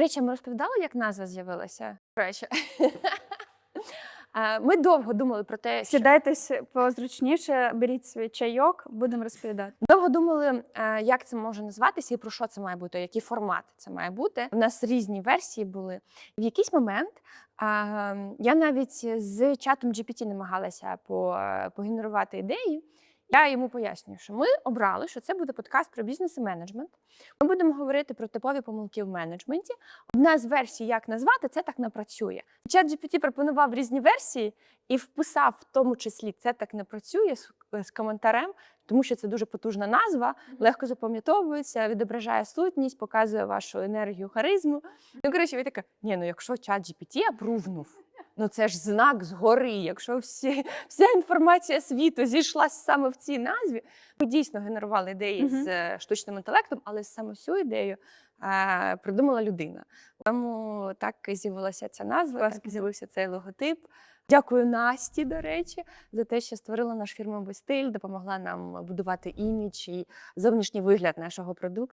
речі, ми розповідали, як назва з'явилася? До речі. Е, Ми довго думали про те, що Сідайтесь позручніше, беріть свій чайок, будемо розповідати. довго думали, е, як це може називатися і про що це має бути, який формат це має бути. У нас різні версії були. В якийсь момент е, я навіть з чатом GPT намагалася е, погенерувати ідеї. Я йому пояснюю, що ми обрали, що це буде подкаст про бізнес і менеджмент. Ми будемо говорити про типові помилки в менеджменті. Одна з версій, як назвати, це так не працює. Чат GPT пропонував різні версії і вписав в тому числі це так не працює з, з коментарем, тому що це дуже потужна назва, легко запам'ятовується, відображає сутність, показує вашу енергію, харизму. Ну, коротше, ви така, ні, ну якщо чат GPT апрувнув, ну це ж знак згори. Якщо всі, вся інформація світу зійшлася саме в цій назві, ми дійсно генерували ідеї Мгм. з е, штучним інтелектом, але саме цю ідею е, придумала людина. Тому так з'явилася ця назва, так з'явився цей логотип. Дякую Насті, до речі, за те, що створила наш фірмовий стиль, допомогла нам будувати імідж і зовнішній вигляд нашого продукту.